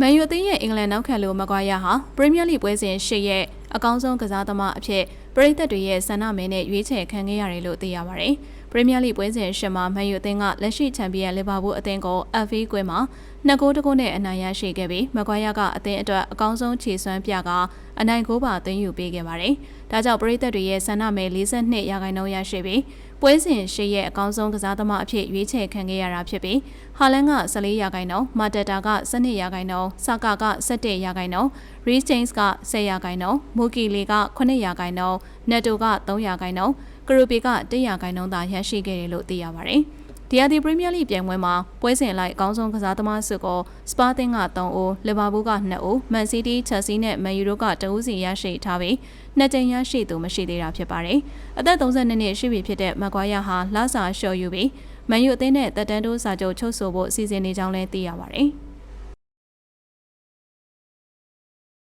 မန်ယူအသင်းရဲ့အင်္ဂလန်နောက်ခံလိုမကွာယာဟာပရီးမီးယားလိပွဲစဉ်၈ရက်အကောင်းဆုံးကစားသမားအဖြစ်ပရိသတ်တွေရဲ့ဆန္ဒမဲနဲ့ရွေးချယ်ခံခဲ့ရတယ်လို့သိရပါတယ်။ပရီးမီးယားလိပွဲစဉ်၈မှာမန်ယူအသင်းကလက်ရှိချန်ပီယံလီဗာပူးအသင်းကို FA ကွင်းမှာနှစ်ဂိုးတစ်ဂိုးနဲ့အနိုင်ရရှိခဲ့ပြီးမကွာယာကအသင်းအတွက်အကောင်းဆုံးခြေစွမ်းပြကအနိုင်ဂိုးပါသွင်းယူပေးခဲ့ပါတယ်။ဒါကြောင့်ပရိသတ်တွေရဲ့ဆန္ဒမဲ42ရာခိုင်နှုန်းရရှိပြီး ပွဲစဉ်၈ရက်အကောင်းဆုံးကစားသမားအဖြစ်ရွေးချယ်ခံခဲ့ရတာဖြစ်ပြီးဟာလန်က14ရာခိုင်နှုန်းမာတက်တာက12ရာခိုင်နှုန်းဆာကာက17ရာခိုင်နှုန်းရီချင်းစ်က10ရာခိုင်နှုန်းမိုကီလီက9ရာခိုင်နှုန်းနက်တိုက3ရာခိုင်နှုန်းကရူပီက1ရာခိုင်နှုန်းသာရရှိခဲ့တယ်လို့သိရပါတယ်။ ဒီယာဒီပရီးမီးယားလိပြိုင်ပွဲမှာပွဲစဉ်လိုက်အကောင်းဆုံးကစားသမားစုကိုစပါတင်က3ဦးလီဗာပူးက2ဦးမန်စီးတီးချက်စီနဲ့မန်ယူတို့က2ဦးစီရရှိထားပြီးနှစ်ကြိမ်ရရှိသူမရှိသေးတာဖြစ်ပါတယ်။အသက်32နှစ်ရှိပြီဖြစ်တဲ့မကွာယာဟာလာစာလျှော်ယူပြီးမန်ယူအသင်းနဲ့တက်တန်းတိုးစာချုပ်ချုပ်ဆိုဖို့စီစဉ်နေကြောင်းလည်းသိရပါတယ်။